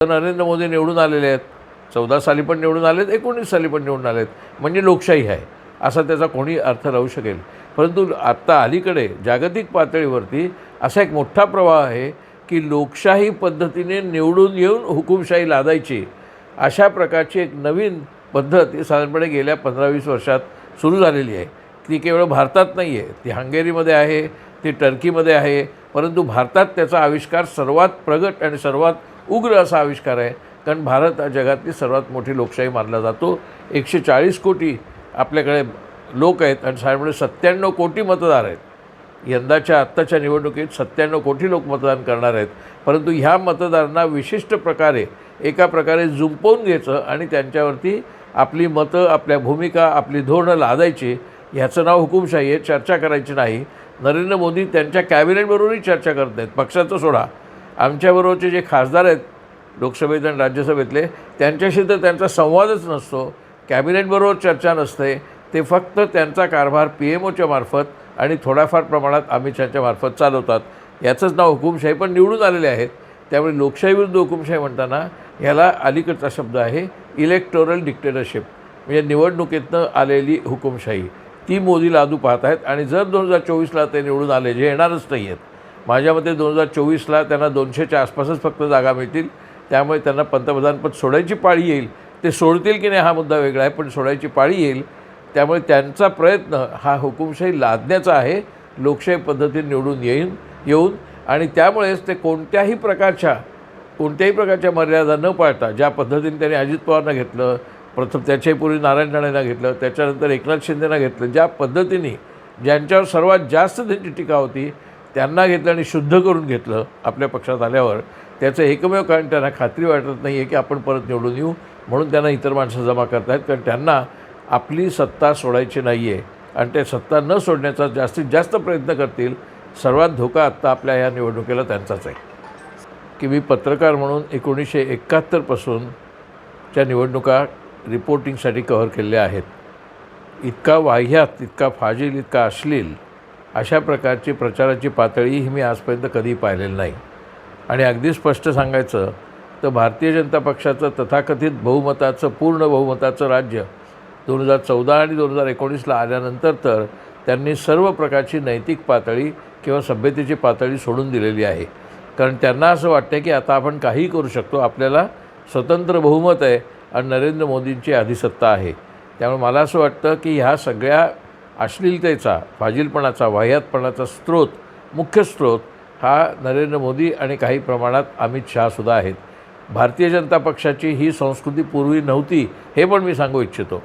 तर नरेंद्र मोदी निवडून आलेले आहेत. चौदा साली पण निवडून आलेत एकोणीस साली पण निवडून आलेत. म्हणजे लोकशाही आहे. असा त्याचा कोणी अर्थ राहू शकेल. परंतु आत्ता अलीकडे जागतिक पातळीवरती असा एक मोठा प्रवाह आहे की लोकशाही पद्धतीने निवडून येऊन हुकुमशाही लादायची अशा प्रकारची एक नवीन पद्धत ही साधारणपणे गेल्या पंधरा वीस वर्षात सुरू झालेली आहे. ती केवळ भारतात नाही आहे ती हंगेरीमध्ये आहे ती टर्कीमध्ये आहे. परंतु भारतात त्याचा आविष्कार सर्वात प्रगट आणि सर्वात उग्र असा आविष्कार आहे. कारण भारत हा जगातली सर्वात मोठी लोकशाही मानला जातो. एकशे चाळीस कोटी आपल्याकडे लोक आहेत आणि साधारणपणे सत्त्याण्णव कोटी मतदार आहेत. यंदाच्या आत्ताच्या निवडणुकीत सत्त्याण्णव कोटी लोक मतदान करणार आहेत. परंतु ह्या मतदारांना विशिष्ट प्रकारे एका प्रकारे जुंपवून घ्यायचं आणि त्यांच्यावरती आपली मतं आपल्या भूमिका आपली धोरणं लादायची ह्याचं नाव हुकुमशाही आहे. चर्चा करायची नाही. नरेंद्र मोदी त्यांच्या कॅबिनेटबरोबरही चर्चा करत नाहीत. पक्षाचं सोडा. आमच्याबरोबरचे जे खासदार आहेत लोकसभेत आणि राज्यसभेतले त्यांच्याशी तर त्यांचा संवादच नसतो. कॅबिनेटबरोबर चर्चा नसते. ते फक्त त्यांचा कारभार पी एम ओच्या मार्फत आणि थोड्याफार प्रमाणात अमित शहाच्या मार्फत चालवतात. याचंच नाव हुकुमशाही पण निवडून आलेले आहेत. त्यामुळे लोकशाही विरुद्ध हुकुमशाही म्हणताना ह्याला अलीकडचा शब्द आहे इलेक्टोरल डिक्टेटरशिप म्हणजे निवडणुकीतनं आलेली हुकुमशाही. ती मोदी लादू पाहत आहेत आणि जर दोन हजार चोवीसला ते निवडून आले जे येणारच नाही आहेत माझ्या मते दोन हजार चोवीसला त्यांना दोनशेच्या आसपासच फक्त जागा मिळतील. त्यामुळे त्यांना पंतप्रधानपद सोडायची पाळी येईल. ते सोडतील की नाही हा मुद्दा वेगळा आहे पण सोडायची पाळी येईल. त्यामुळे त्यांचा प्रयत्न हा हुकुमशाही लादण्याचा आहे. लोकशाही पद्धतीने निवडून येईन येऊन आणि त्यामुळेच ते कोणत्याही प्रकारच्या कोणत्याही प्रकारच्या मर्यादा न पाळता ज्या पद्धतीने त्यांनी अजित पवारनं घेतलं प्रथम त्याच्यापूर्वी नारायण राणेंना घेतलं त्याच्यानंतर एकनाथ शिंदेना घेतलं ज्या पद्धतीने ज्यांच्यावर सर्वात जास्त त्यांची टीका होती त्यांना घेतलं आणि शुद्ध करून घेतलं आपल्या पक्षात आल्यावर त्याचं एकमेव कारण त्यांना खात्री वाटत नाही आहे की आपण परत निवडून येऊ म्हणून त्यांना इतर माणसं जमा करतायत. कारण त्यांना आपली सत्ता सोडायची नाही आहे आणि ते सत्ता न सोडण्याचा जास्तीत जास्त प्रयत्न करतील. सर्वात धोका आत्ता आपल्या या निवडणुकीला त्यांचाच आहे. की मी पत्रकार म्हणून एकोणीसशे एकाहत्तरपासून च्या निवडणुका रिपोर्टिंगसाठी कव्हर केलेल्या आहेत. इतका वाह्यात इतका फाजील इतका अश्लील अशा प्रकारची प्रचाराची पातळी ही मी आजपर्यंत कधीही पाहिलेली नाही. आणि अगदी स्पष्ट सांगायचं तर भारतीय जनता पक्षाचं तथाकथित बहुमताचं पूर्ण बहुमताचं राज्य दोन हजार चौदा आणि दोन हजार एकोणीसला आल्यानंतर तर त्यांनी सर्व प्रकारची नैतिक पातळी किंवा सभ्यतेची पातळी सोडून दिलेली आहे. कारण त्यांना असं वाटतं की आता आपण काहीही करू शकतो. आपल्याला स्वतंत्र बहुमत आहे आणि नरेंद्र मोदींची अधिसत्ता आहे. त्यामुळे मला असं वाटतं की ह्या सगळ्या अश्लीलतेचा फाजीलपणाचा वाह्यातपणाचा स्रोत मुख्य स्रोत हा नरेंद्र मोदी आणि काही प्रमाणात अमित शहासुद्धा आहेत. भारतीय जनता पक्षाची ही संस्कृती पूर्वी नव्हती हे पण मी सांगू इच्छितो.